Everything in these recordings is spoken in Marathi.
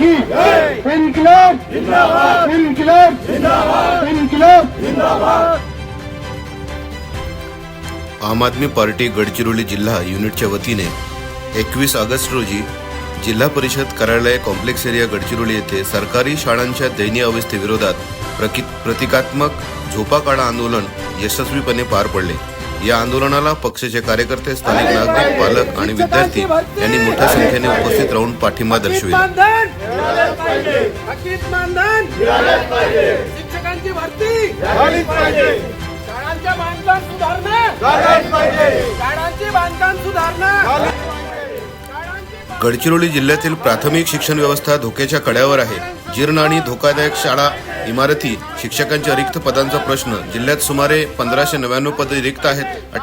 की इन्कलाब. इन्कलाब. इन्कलाब. आम आदमी पार्टी गडचिरोली जिल्हा युनिटच्या वतीने एकवीस ऑगस्ट रोजी जिल्हा परिषद कार्यालय कॉम्प्लेक्स एरिया गडचिरोली येथे सरकारी शाळांच्या दयनीय अवस्थेविरोधात प्रकि प्रतिकात्मक झोपा काढा आंदोलन यशस्वीपणे पार पडले. या आंदोलनाला पक्षाचे कार्यकर्ते स्थानिक नागरिक पालक आणि विद्यार्थी यांनी मोठ्या संख्येने उपस्थित राहून पाठिंबा दर्शविला. गडचिरोली जिल्ह्यातील प्राथमिक शिक्षण व्यवस्था धोक्याच्या कड्यावर आहे. जीर्ण आणि धोकादायक शाळा इमारती शिक्षकांच्या रिक्त पदांचा प्रश्न. जिल्ह्यात सुमारे पंधराशे नव्याण्णव पदे रिक्त आहेत.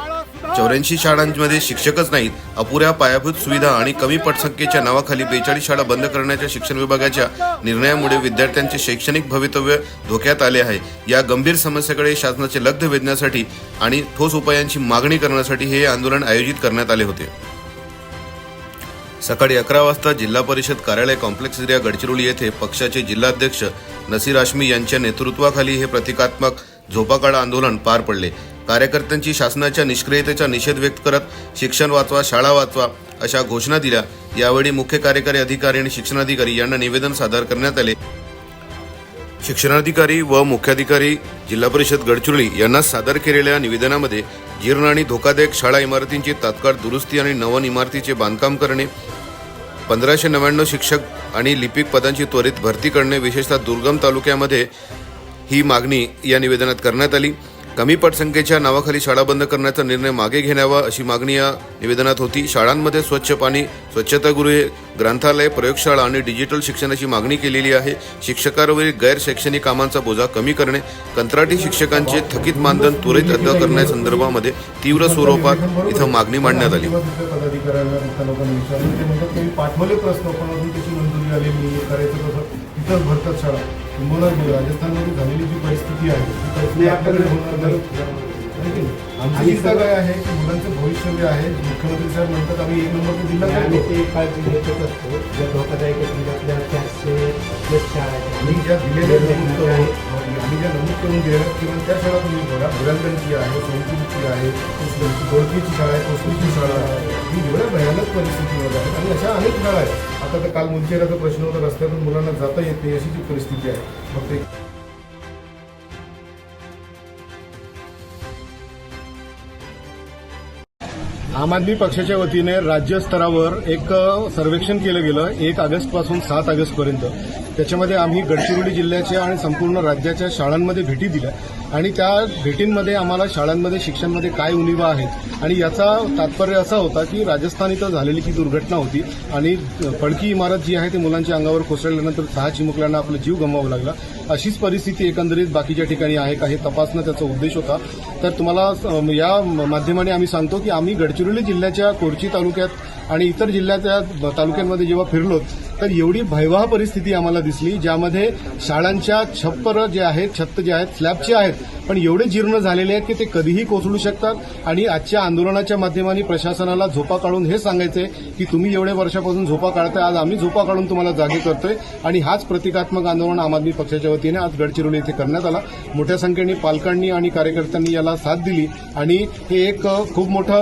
चौऱ्याऐंशी शाळांमध्ये शिक्षकच नाहीत. अपुऱ्या पायाभूत सुविधा आणि कमी पटसंख्येच्या नावाखाली बेचाळीस शाळा बंद करण्याच्या शिक्षण विभागाच्या निर्णयामुळे विद्यार्थ्यांचे शैक्षणिक भवितव्य धोक्यात आले आहे. या गंभीर समस्येकडे शासनाचे लक्ष वेधण्यासाठी आणि ठोस उपायांची मागणी करण्यासाठी हे आंदोलन आयोजित करण्यात आले होते. सकाळी अकरा वाजता जिल्हा परिषद कार्यालय कॉम्प्लेक्स एरिया गडचिरोली येथे पक्षाचे जिल्हाध्यक्ष नसीर आशमी यांच्या नेतृत्वाखाली हे प्रतिकात्मक झोपाकाळा आंदोलन पार पडले. कार्यकर्त्यांची शासनाच्या निष्क्रियतेचा निषेध व्यक्त करत शिक्षण वाचवा शाळा वाचवा अशा घोषणा दिल्या. यावेळी मुख्य कार्यकारी अधिकारी आणि शिक्षणाधिकारी यांना निवेदन सादर करण्यात आले. शिक्षणाधिकारी व मुख्याधिकारी जिल्हा परिषद गडचिरोली यांना सादर केलेल्या निवेदनामध्ये जीर्ण आणि धोकादायक शाळा इमारतींची तात्काळ दुरुस्ती आणि नवन इमारतीचे बांधकाम करणे पंधराशे नव्याण्णव शिक्षक आणि लिपिक पदांची त्वरित भरती करणे विशेषतः दुर्गम तालुक्यामध्ये ही मागणी या निवेदनात करण्यात आली. कमी पटसंख्येच्या नावाखाली शाळा बंद करण्याचा निर्णय मागे घेण्यावा अशी मागणी या निवेदनात होती. शाळांमध्ये स्वच्छ पाणी स्वच्छतागृहे ग्रंथालय प्रयोगशाळा आणि डिजिटल शिक्षणाची मागणी केलेली आहे. शिक्षकांवरील गैर शैक्षणिक कामांचा बोजा कमी करणे कंत्राटी शिक्षकांचे थकीत मानधन त्वरित रद्द करण्यासंदर्भामध्ये तीव्र स्वरूपात इथं मागणी मांडण्यात आली. पाठवले प्रश्न पण अजून त्याची मंजुरी आली करायचं कसं तिथंच भरतात शाळा. किंबहुना राजस्थानमध्ये झालेली जी परिस्थिती आहे ती परिस्थिती आपल्याकडे होणार नाही. है की नाही? आमची इच्छा काय आहे की मुलांचं भविष्य आहे मुख्यमंत्री साहेब म्हणतात आम्ही एक नंबरचा जिल्हा आम्ही करतो. ते काळजी घेतच असतो ज्या धोकादायक आपल्या चारशे ज्या दिलेल्या नमूद करून आम्ही ज्या नमूद करून दिलेल्या किंवा त्या शाळा तुम्ही बघा. मुलांकडची आहे सोनपूरची आहे गोडकीची शाळा आहे कोसळीची शाळा आहे ही एवढ्या भयानक परिस्थितीमध्ये आहेत आणि अशा अनेक शाळा आहेत. आता तर काल मुंचेराचा प्रश्न होता रस्त्यातून मुलांना जाता येत नाही अशी जी परिस्थिती आहे. मग ते आम आदमी पक्षाच्या वतीने राज्यस्तरावर एक सर्वेक्षण केलं गेलं एक ऑगस्टपासून सात ऑगस्ट पर्यंत. त्याच्यामध्ये आम्ही गडचिरोली जिल्ह्याच्या आणि संपूर्ण राज्याच्या शाळांमध्ये भेटी दिल्या. आणि त्या भेटींमध्ये आम्हाला शाळांमध्ये शिक्षणमध्ये काय उणीवा आहेत? आणि याचा तात्पर्य असा होता की राजस्थान इथं झालेली ही दुर्घटना होती. आणि पडकी इमारत जी आहे ती मुलांच्या अंगावर कोसळल्यानंतर सहा चिमुकल्यांना आपला जीव गमवावा लागला. अशीच परिस्थिती एकंदरीत बाकीच्या ठिकाणी आहे का हे तपासणं त्याचा उद्देश होता. तर तुम्हाला या माध्यमाने आम्ही सांगतो की आम्ही गडचिरोली जिल्ह्याच्या कोरची तालुक्यात आणि इतर जिल्ह्याच्या तालुक्यांमध्ये जेव्हा फिरलो तर एवढी भयवाह परिस्थिती आम्हाला दिसली ज्यामध्ये शाळांच्या छप्पर जे आहेत छत्त जे आहेत स्लॅबचे आहेत पण एवढे जीर्ण झालेले आहेत की ते कधीही कोसळू शकतात. आणि आजच्या आंदोलनाच्या माध्यमाने प्रशासनाला झोपा काढून हे सांगायचंय की तुम्ही एवढ्या वर्षापासून झोपा काढताय आज आम्ही झोपा काढून तुम्हाला जागे करतोय. आणि हाच प्रतिकात्मक आंदोलन आम आदमी पक्षाच्या वतीने आज गडचिरोली येथे करण्यात आला. मोठ्या संख्येने पालकांनी आणि कार्यकर्त्यांनी याला साथ दिली. आणि हे एक खूप मोठा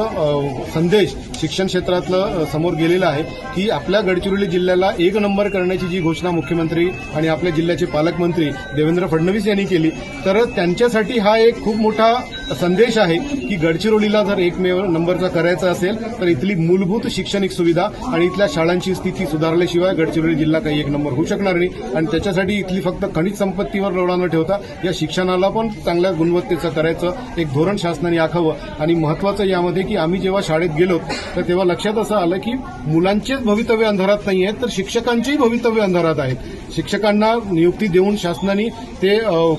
संदेश शिक्षण क्षेत्रातलं समोर गेलेला आहे की आपल्या गडचिरोली जिल्ह्याला एक नंबर करण्याची जी घोषणा मुख्यमंत्री आणि आपल्या जिल्ह्याचे पालकमंत्री देवेंद्र फडणवीस यांनी केली तर त्यांच्यासाठी हा एक खूप मोठा संदेश आहे की गडचिरोलीला जर एकमेव नंबरचा करायचा असेल तर इथली मूलभूत शैक्षणिक सुविधा आणि इथल्या शाळांची स्थिती सुधारल्याशिवाय गडचिरोली जिल्हा काही एक नंबर होऊ शकणार नाही. आणि त्याच्यासाठी इथली फक्त खनिज संपत्तीवर लोळा न ठेवता या शिक्षणाला पण चांगल्या गुणवत्तेचं करायचं एक धोरण शासनाने आखावं. आणि महत्वाचं यामध्ये की आम्ही जेव्हा शाळेत गेलो तर तेव्हा लक्षात असं आलं की मुलांचेच भवितव्य अंधारात नाही आहेत तर शिक्षकांचेही भवितव्य अंधारात आहेत. शिक्षकांना नियुक्ती देऊन शासनाने ते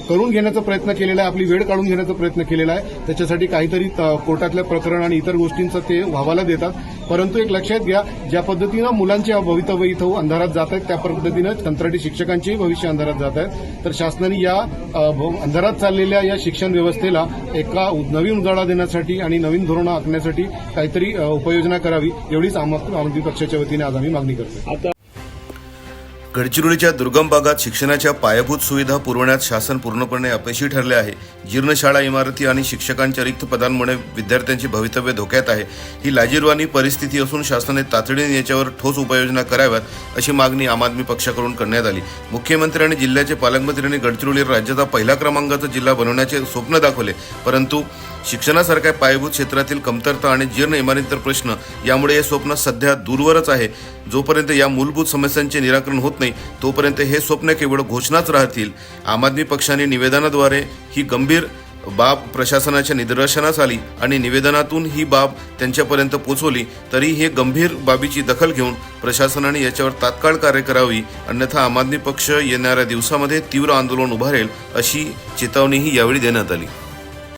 करून घेण्याचा प्रयत्न केलेला आहे आपली वेळ काढून घेण्याचा प्रयत्न केलेला आहे. त्याच्यासाठी काहीतरी कोर्टातल्या प्रकरण आणि इतर गोष्टींचं ते व्हावाला देतात. परंतु एक लक्षात घ्या ज्या पद्धतीनं मुलांचे भवितव्य इथं अंधारात जात आहेत त्या पद्धतीनं कंत्राटी शिक्षकांचेही भविष्य अंधारात जात आहेत. तर शासनाने या अंधारात चाललेल्या या शिक्षण व्यवस्थेला एका नवीन उजाळा देण्यासाठी आणि नवीन धोरणं आखण्यासाठी काहीतरी उपाययोजना करावी एवढीच आम आम पक्षाच्या वतीने आज आम्ही मागणी करतो गडचिरोलीच्या दुर्गम भागात शिक्षणाच्या पायाभूत सुविधा पुरवण्यात शासन पूर्णपणे अपयशी ठरले आहे. जीर्ण शाळा इमारती आणि शिक्षकांच्या रिक्त पदांमुळे विद्यार्थ्यांची भवितव्य धोक्यात आहे. ही लाजीरवाणी परिस्थिती असून शासनाने तातडीने याच्यावर ठोस उपाययोजना कराव्यात अशी मागणी आम आदमी पक्षाकडून करण्यात आली. मुख्यमंत्री आणि जिल्ह्याचे पालकमंत्र्यांनी गडचिरोली राज्याचा पहिल्या क्रमांकाचा जिल्हा बनवण्याचे स्वप्न दाखवले. परंतु शिक्षणासारख्या पायाभूत क्षेत्रातील कमतरता आणि जीर्ण इमारतींचा प्रश्न यामुळे हे स्वप्न सध्या दूरवरच आहे. जोपर्यंत या मूलभूत समस्यांचे निराकरण होत नाही तोपर्यंत हे स्वप्न केवळ घोषणाच राहतील. आम आदमी पक्षाने निवेदनाद्वारे ही गंभीर बाब प्रशासनाच्या निदर्शनास आली आणि निवेदनातून ही बाब त्यांच्यापर्यंत पोचवली तरी हे गंभीर बाबीची दखल घेऊन प्रशासनाने याच्यावर तात्काळ कार्य करावी अन्यथा आम आदमी पक्ष येणाऱ्या दिवसामध्ये तीव्र आंदोलन उभारेल अशी चेतावणीही यावेळी देण्यात आली.